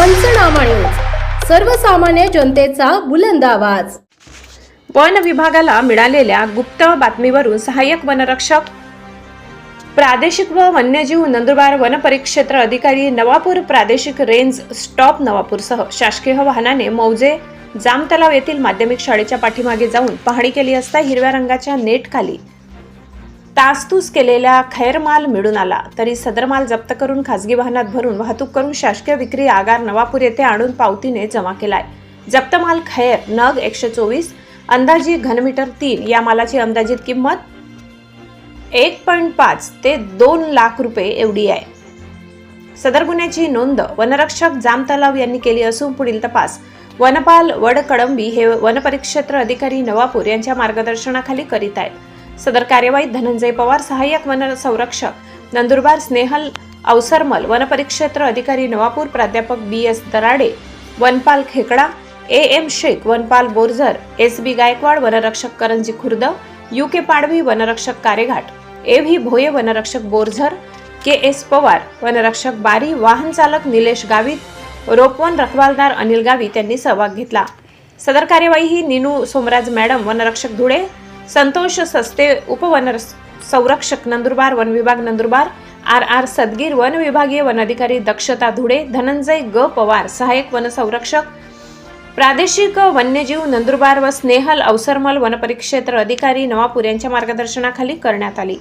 पानोरामा news सर्वसामान्य जनतेचा बुलंद आवाज. वन विभागाला मिळालेल्या गुप्त बातमीवरून सहाय्यक वनरक्षक. प्रादेशिक व वन्यजीव नंदुरबार वन परिक्षेत्र अधिकारी नवापूर प्रादेशिक रेंज स्टॉप नवापूरसह शासकीय वाहनाने मौजे जाम तलाव येथील माध्यमिक शाळेच्या पाठीमागे जाऊन पाहणी केली असता हिरव्या रंगाच्या नेटखाली तासतूस केलेला खैरमाल मिळून आला. तरी सदर माल जप्त करून खासगी वाहनात भरून वाहतूक करून शासकीय विक्री आगार नवापूर येथे आणून पावतीने जमा केलाय. जप्त माल खैर नग एकशे चोवीस अंदाजी घनमीटर तीन या मालाची अंदाजित किंमत एक पॉईंट पाच ते दोन लाख रुपये एवढी आहे. सदर गुन्ह्याची नोंद वनरक्षक जाम तलाव यांनी केली असून पुढील तपास. वनपाल वडकडंबी हे वनपरिक्षेत्र अधिकारी नवापूर यांच्या मार्गदर्शनाखाली करीत आहेत. सदर कार्यवाहीत धनंजय पवार सहाय्यक वन संरक्षक नंदुरबार स्नेहल अवसरमल वनपरिक्षेत्र अधिकारी नवापूर प्राध्यापक बी एस दराडे वनपाल खेकडा ए एम शेख वनपाल बोरझर एस बी गायकवाड वनरक्षक करंजी खुर्द यू के पाडवी वनरक्षक कारेघाट ए व्ही भोये वनरक्षक बोरझर के एस पवार वनरक्षक बारी वाहन चालक निलेश गावित रोपवन रखवालदार अनिल गावित यांनी सहभाग घेतला. सदर कार्यवाही ही निनू सोमराज मॅडम वनरक्षक धुळे संतोष सस्ते उपवन संरक्षक नंदुरबार वन विभाग नंदुरबार आर आर सदगीर वन विभागीय वनाधिकारी दक्षता धुळे धनंजय ग. पवार सहाय्यक वनसंरक्षक प्रादेशिक वन्यजीव नंदुरबार व स्नेहल अवसरमल वनपरिक्षेत्र अधिकारी नवापूर यांच्या मार्गदर्शनाखाली करण्यात आली.